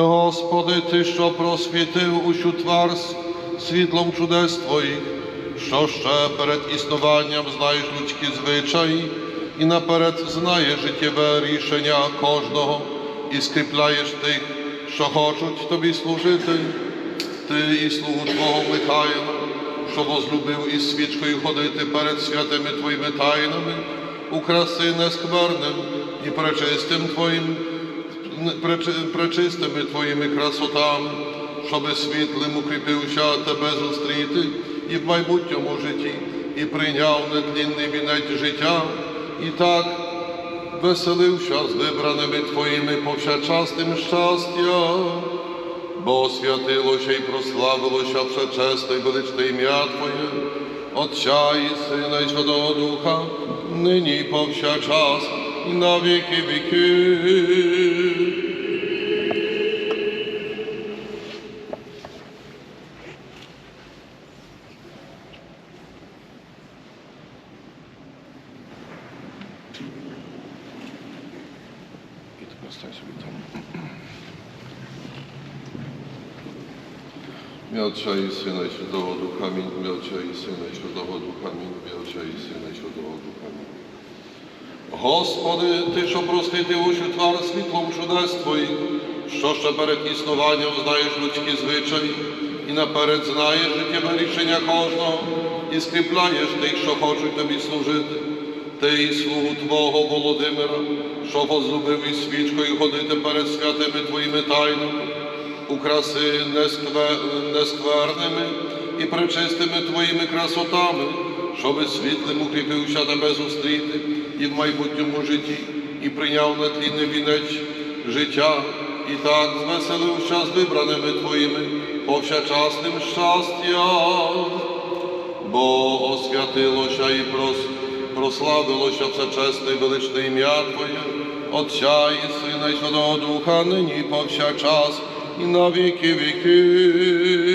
Господи, Ти, що просвітив усю твар світлом чудес Твоїх, що ще перед існуванням знаєш людські звичаї і наперед знаєш життєве рішення кожного і скріпляєш тих, що хочуть Тобі служити. Ти і слугу Твого Михайла, що возлюбив із свічкою ходити перед святими Твоїми тайнами, украси нескверним і пречистим Твоїм пречистими Твоїми красотами, щоби світлим укріпився Тебе зустріти і в майбутньому житті, і прийняв нетлінний вінець життя, і так веселився з вибраними Твоїми повсякчасним щастя, бо освятилося і прославилося всечесне і величне ім'я Твоє, Отця і Сина і Святого Духа, нині і повсякчас, і на віки віки. І тепер стань собі там. Ім'я Отця і Сина і Святого Духа. Амінь. Ім'я Отця і Господи, Ти, що просвітив усю твар світлом чудес Твоїх, що ще перед існуванням знаєш людські звичаї, і наперед знаєш життєве рішення кожного, і скріпляєш тих, що хочуть тобі служити. Ти і слугу Твого Володимира, що возлюбив із свічкою ходити перед святими Твоїми тайнами, украси нескве- нескверними і пречистими Твоїми красотами, щоби світлим укріпився тебе зустріти і в майбутньому житті, і прийняв нетлінний вінець життя, і так звеселився з вибраними Твоїми повсякчасним щастям, бо освятилося і прос, прославилося всечесне і величне ім'я Твоє, Отця і Сина і Святого Духа, нині і повсякчас, і на віки віки.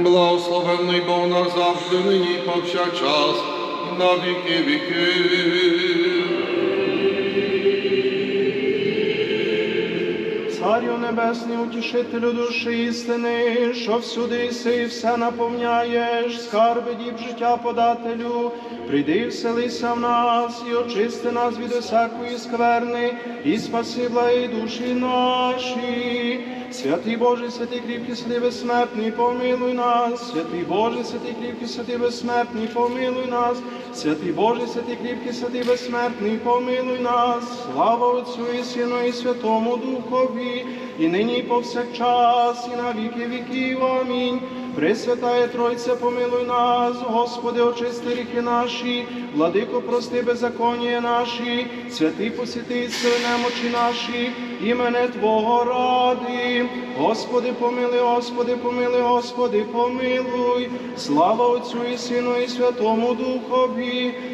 Благословенний Бог наш завжди, нині повсякчас, на віки віки. Царю Небесний, утішителю душі істини, що всюди іси і все наповняєш, скарби діб життя подателю, прийди вселися в нас і очисти нас від усякої скверни, і спаси благі душі наші. Святий Боже, святий кріпкий, святий безсмертний, помилуй нас, святий Боже, святий кріпкий, святий безсмертний, помилуй нас, святий Боже, святий кріпкий, святий безсмертний, помилуй нас, слава Отцю і Сину і Святому Духові, і нині, і повсякчас, і на віки віків. Амінь. Пресвятає Тройце, помилуй нас, Господи, очисти ріхи наші, владико, прости беззаконня наші, святий посіти сили немочі наші, імене Твого ради. Господи, помилуй, Господи, помилуй, Господи, помилуй. Слава Отцю і Сину, і Святому Духові,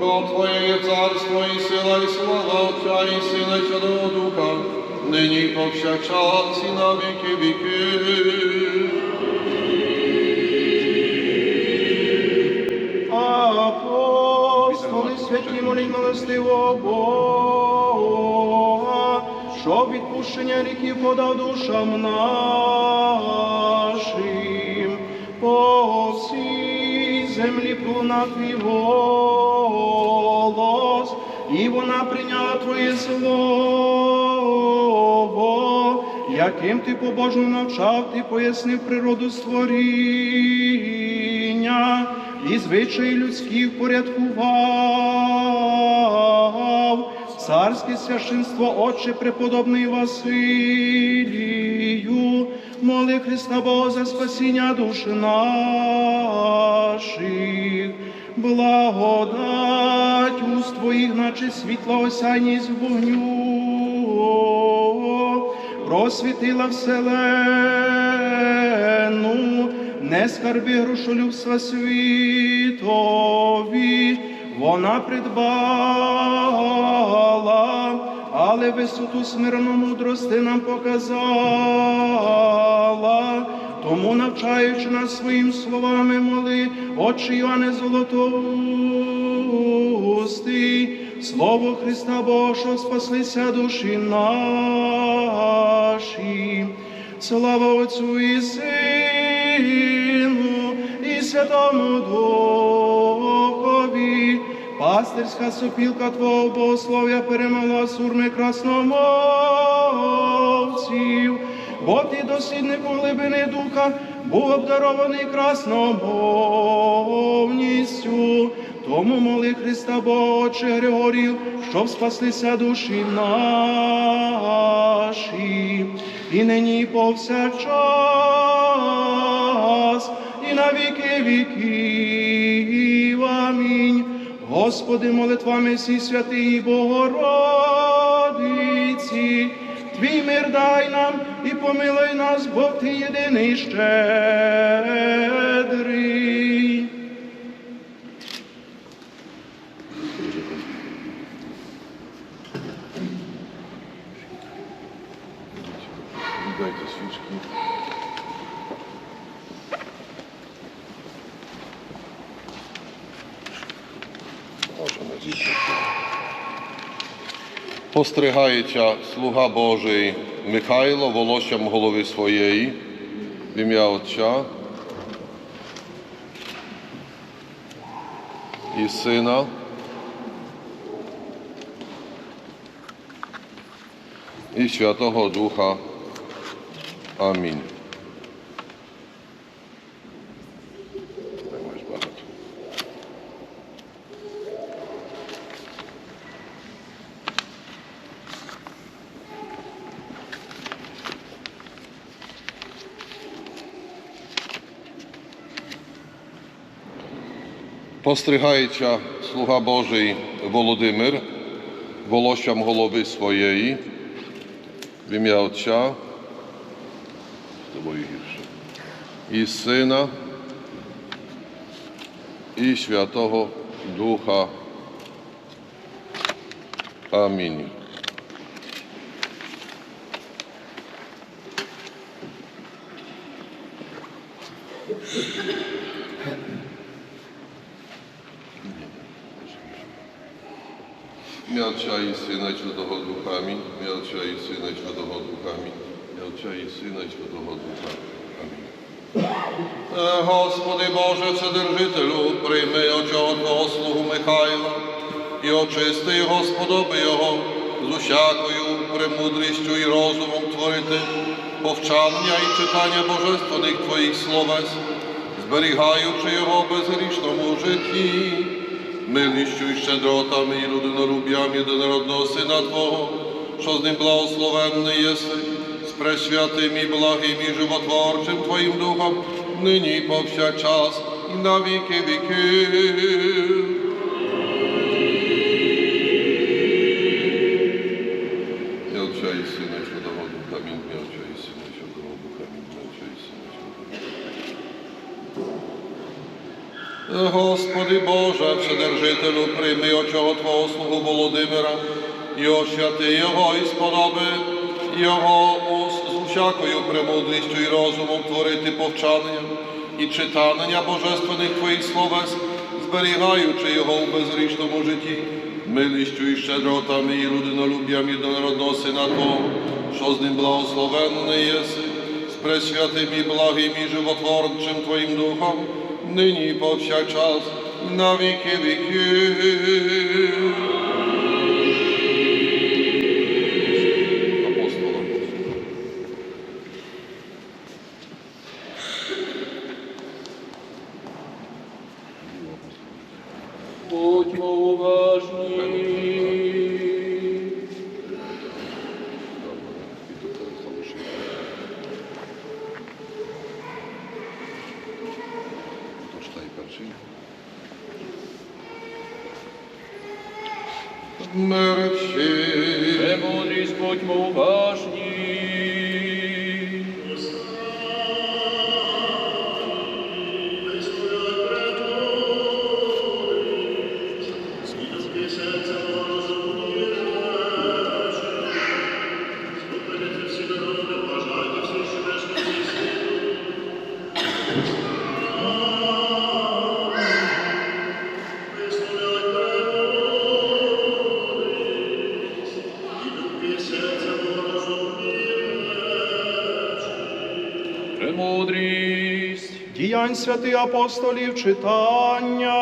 Бо Твоє є царство і сила, і слава Отця і Сина і Святого Духа, нині повсякчас, і на віки віки. Апостоли святі моліть милостивого Бога, що відпущення ріків подав душам нашим, по всій землі пролунав твій вона прийняла Твоє слово, яким ти побожно навчав, ти пояснив природу створіння і звичаї людські впорядкував. Царське священство, Отче преподобний Василію, моли Христа Бога за спасіння душ наших, благодать уст Твоїх, наче світла осяйність вогню, просвітила вселену, не скарби грошолюбства світові, вона придбала, але висоту смирну мудрости нам показала. Тому, навчаючи нас своїм словами, моли, Отче Йоанне Золотоустий, Слово Христа Божого, спаслися душі наші. Слава Отцю і Сину, і Святому Духові, пастирська сопілка Твого богослов'я перемогла сурми красномовців, бо ти дослідник у глибини духа, був обдарований красномовністю. Тому моли Христа Боче Григорію, щоб спаслися душі наші, і нині повсякчас, і на віки віків. Амінь. Господи, молитвами всі святий Богородиці, Твій мир дай нам і помилуй нас, бо Ти єдиний щедрий. Віддайте Постригається слуга Божий Михайло волоссям голови своєї в ім'я Отця і Сина і Святого Духа. Амінь. Постригається слуга Божий Володимир волоссям голови своєї в ім'я Отця і Сина і Святого Духа. Амінь. Ім'я Отця і Сина і Святого Духа. Амінь. Ім'я Отця і Сина і Святого Духа. Амінь. Ім'я Отця і Сина і Святого Духа. Амінь. Е, Господи Боже, Вседержителю, прийми очого Твого слугу Михайла і очисти його, сподоби його з усякою премудрістю і розумом творити повчання і читання божественних Твоїх словес, зберігаючи його в безгрішному житті, милістю і щедротами і людиноруб'ям єдинородного Сина Твого, що з ним благословенний єси, з пресвятим і благим і животворчим Твоїм Духом, нині повсякчас, і на віки віків. Господи Боже, Вседержителю, прийми очого Твого слугу Володимира, і освяти його і сподоби його з усякою премудрістю і розумом творити повчання і читання божественних Твоїх словес, зберігаючи його у безгрішному житті, милістю і щедротами і людинолюб'ям і єдинородного Сина Твого, що з ним благословенний єси, з пресвятим і благим і животворчим Твоїм Духом, нині і повсякчас, на віки віків. Діянь святих апостолів читання.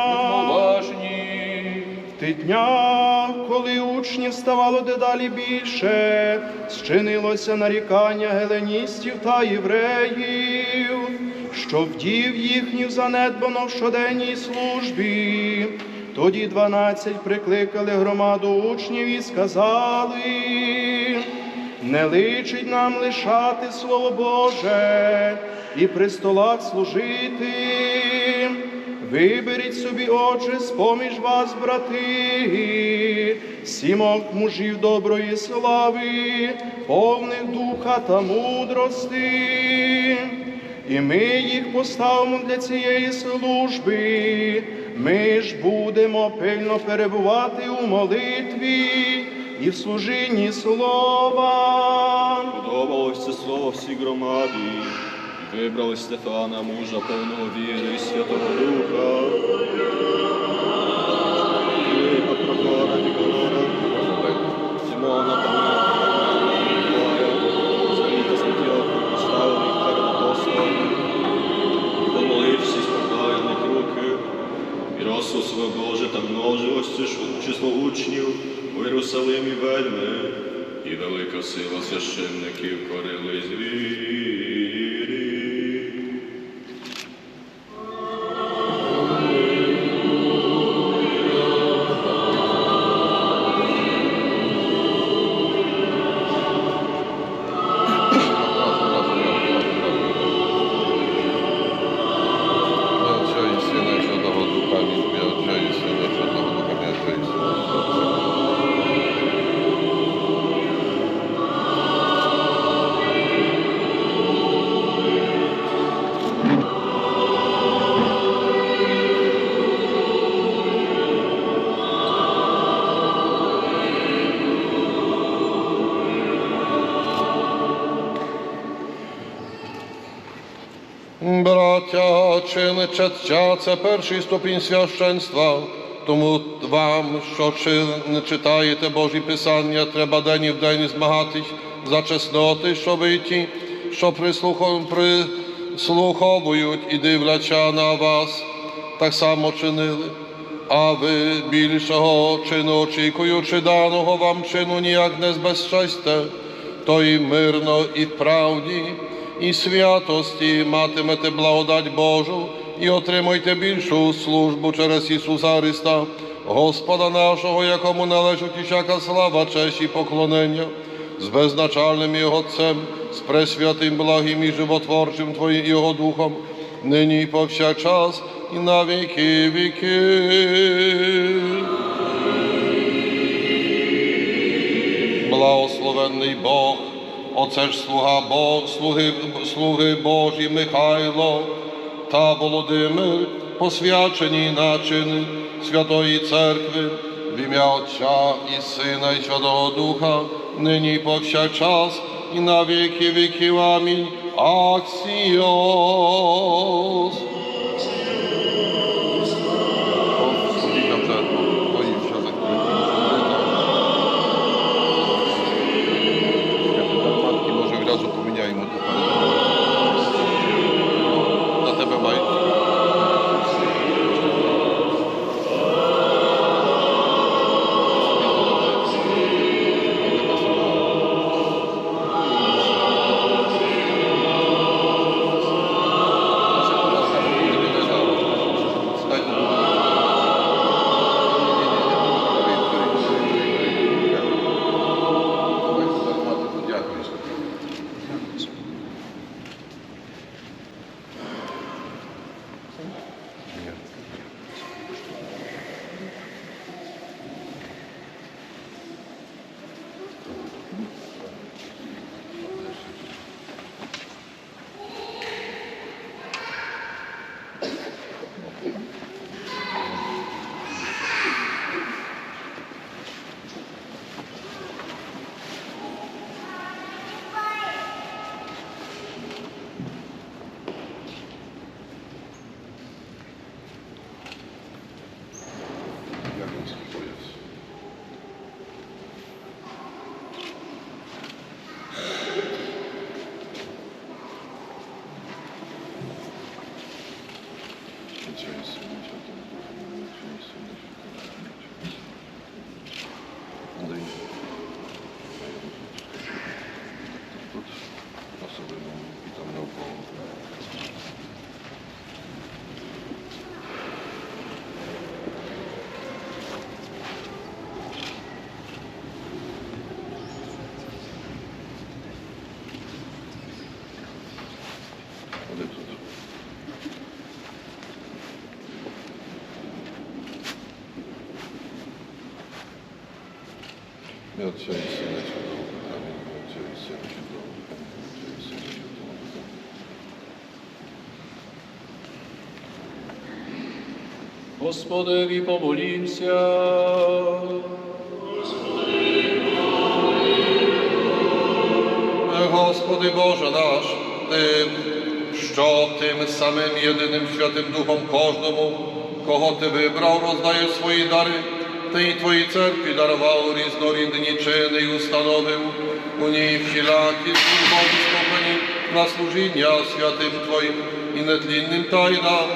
Ти дня, коли учнів ставало дедалі більше, зчинилося нарікання геленістів та євреїв, що вдів їхніх занедбано в щоденній службі. Тоді дванадцять прикликали громаду учнів і сказали, не личить нам лишати Слово Боже і при столах служити. Виберіть собі, отже, з-поміж вас, брати, сімох мужів доброї слави, повних духа та мудрости. І ми їх поставимо для цієї служби. Ми ж будемо пильно перебувати у молитві і в служінні слова. Подобалось це слово всій громаді, вибрали Стефана, мужа повного віри і Святого Духа. Прокора, Ніколора, Симона, Миколая, Завіта, Сантьоха, поставили їх перед апостолами. І помолившись, поклали на руки, і росло своє Боже та множилось число- число учнів у Єрусалимі вельми, і велика сила священників корились вірі. Браття, це перший ступінь священства. Тому вам, що чи не читаєте Божі Писання, треба день і в день змагатись за чесноти, що ви ті, що прислуховують і дивляться на вас, так само чинили. А ви більшого чину очікуючи даного вам чину ніяк не збезчестя, то і мирно, і в правді, і святості матимете благодать Божу і отримуйте більшу службу через Ісуса Христа, Господа нашого, якому належить усяка слава, честь і поклонення, з безначальним Його Отцем, з пресвятим благим і животворчим Твоїм Його Духом, нині і повсякчас, і на віки віків. Благословенний Бог, оце ж слуга Бог, слуги, слуги Божі Михайло та Володимир, посвячені начини Святої Церкви, в ім'я Отця і Сина, і Святого Духа, нині і повсякчас, і на віки віків. Амінь. Аксіос. Сина і Святого Духа. Амінь. Ім'я Отця і Сина і Святого Духа. Господеві помолімся. Господи Боже наш, Ти, що тим самим єдиним Святим Духом кожному, кого ти вибрав, роздаєш свої дари, ти і твоїй церкві дарував різнорідні чини і установив у ній всілякі службові ступені на служіння святим Твоїм і нетлінним тайнам.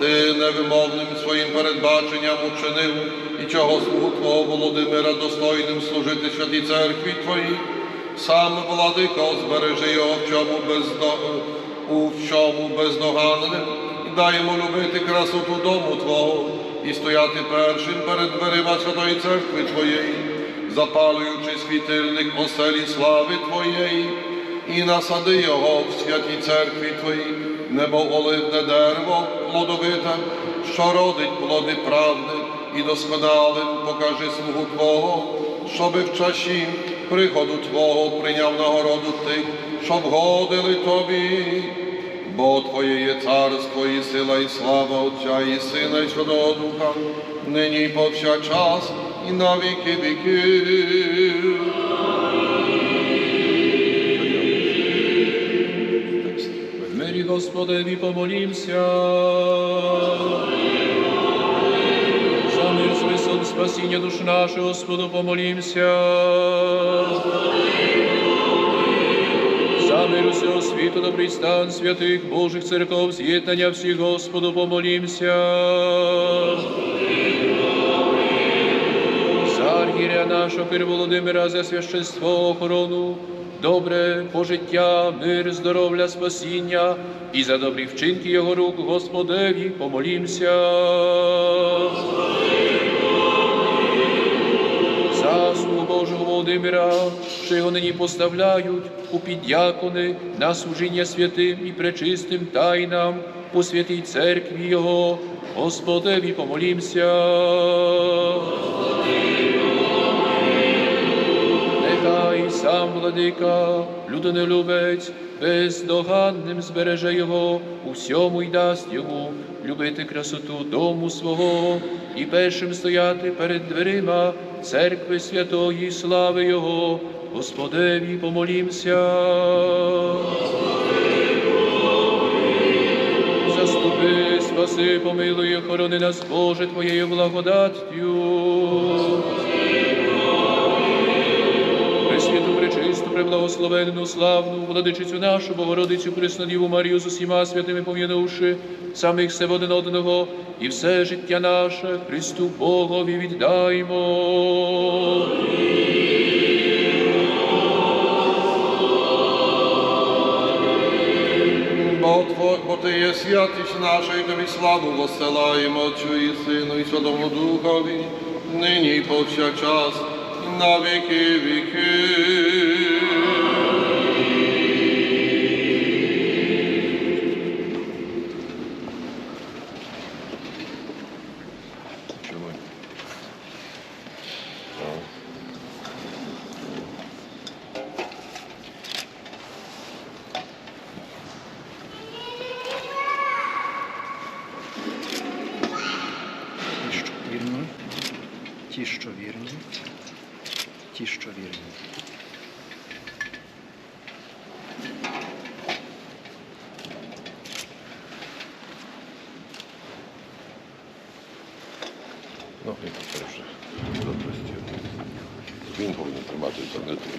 Ти невимовним своїм передбаченням учинив і чого слугу Твого Володимира достойним служити святій церкві Твоїй. Сам владико, збережи його в чому у всьому бездоганним, і дай йому любити красоту дому Твого і стояти першим перед дверима Святої Церкви Твоєї, запалюючи світильник оселі слави Твоєї, і насади його в святій церкві Твоїй, немов оливне дерево плодовите, що родить плоди правди, і досконалим покажи слугу Твого, щоби в часі приходу Твого прийняв нагороду тих, що вгодили Тобі. Бо Твоє є царство і сила, і слава Отця, і Сина, і Святого Духа, нині повсякчас, і на віки віків. Мирі Господеві помолімся. За мир спасіння душ наших, Господу помолімся. За мир усього світу, добрий стан святих Божих церков, з'єднання всіх, Господу помолімся. За нашого Кир Володимира, за священство, охорону, добре пожиття, мир, здоров'я, спасіння і за добрі вчинки Його рук, Господеві, помолімся. Володимира, що його нині поставляють у піддякони на служіння святим і пречистим тайнам у святій церкві Його, Господеві помолімся. Нехай сам владика, людинолюбець, бездоганним збереже його, у всьому й дасть йому любити красоту дому свого і першим стояти перед дверима церкви святої слави Його, Господеві помолімся. Заступи, спаси, помилуй, охорони нас, Боже, Твоєю благодаттю. Преблагословенну, славну, владичицю нашу, Богородицю Преснодіву Марію з усіма святими пом'янувши, самих себе один одного, і все життя наше Христу Богові віддаймо. Бо, Тво, бо Ти є святість наша, і Тобі славу восилаємо Отцю і Сину, і Святому Духові, нині і повсякчас, на віки віки. ті, що вірні. No i to proszę. Do kwestii. Він повинен тримати за нитку.